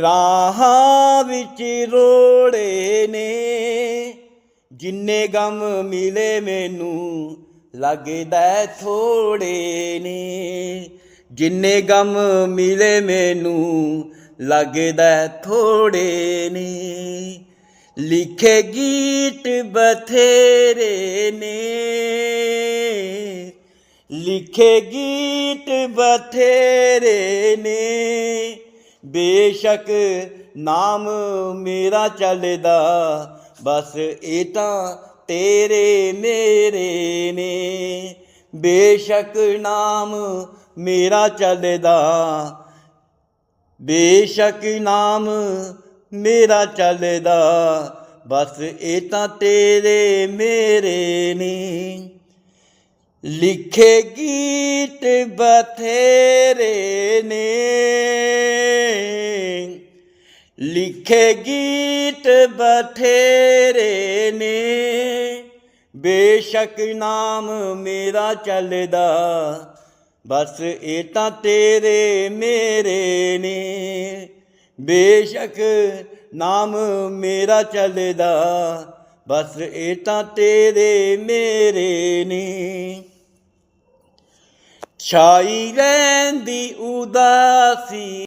ਰਾਹਾਂ ਵਿੱਚ ਰੋੜੇ ਨੇ, ਜਿੰਨੇ ਗਮ ਮਿਲੇ ਮੈਨੂੰ ਲੱਗਦਾ ਥੋੜੇ ਨੇ। ਜਿੰਨੇ ਗਮ ਮਿਲੇ ਮੈਨੂੰ ਲੱਗਦਾ ਥੋੜੇ ਨੇ। ਲਿਖੇ ਗੀਤ ਬਥੇਰੇ ਨੇ। ਲਿਖੇ ਗੀਤ ਬਥੇਰੇ ਨੇ। ਬੇਸ਼ੱਕ ਨਾਮ ਮੇਰਾ ਚੱਲਦਾ, ਬਸ ਇਹ ਤਾਂ ਤੇਰੇ ਮੇਰੇ ਨੇ। ਬੇਸ਼ੱਕ ਨਾਮ ਮੇਰਾ ਚੱਲਦਾ, ਬੇਸ਼ੱਕ ਨਾਮ ਮੇਰਾ ਚੱਲਦਾ, ਬਸ ਇਹ ਤਾਂ ਤੇਰੇ ਮੇਰੇ ਨੇ। ਲਿਖੇ ਗੀਤ ਬਥੇਰੇ ਨੇ। ਲਿਖੇ ਗੀਤ ਬਥੇਰੇ ਨੇ। ਬੇਸ਼ੱਕ ਨਾਮ ਮੇਰਾ ਚੱਲਦਾ, ਬਸ ਇਹ ਤਾਂ ਤੇਰੇ ਮੇਰੇ ਨੇ। ਬੇਸ਼ੱਕ ਨਾਮ ਮੇਰਾ ਚੱਲਦਾ, ਬਸ ਇਹ ਤਾਂ ਤੇਰੇ ਮੇਰੇ ਨੇ। ਛਾਈ ਰਹਿੰਦੀ ਉਦਾਸੀ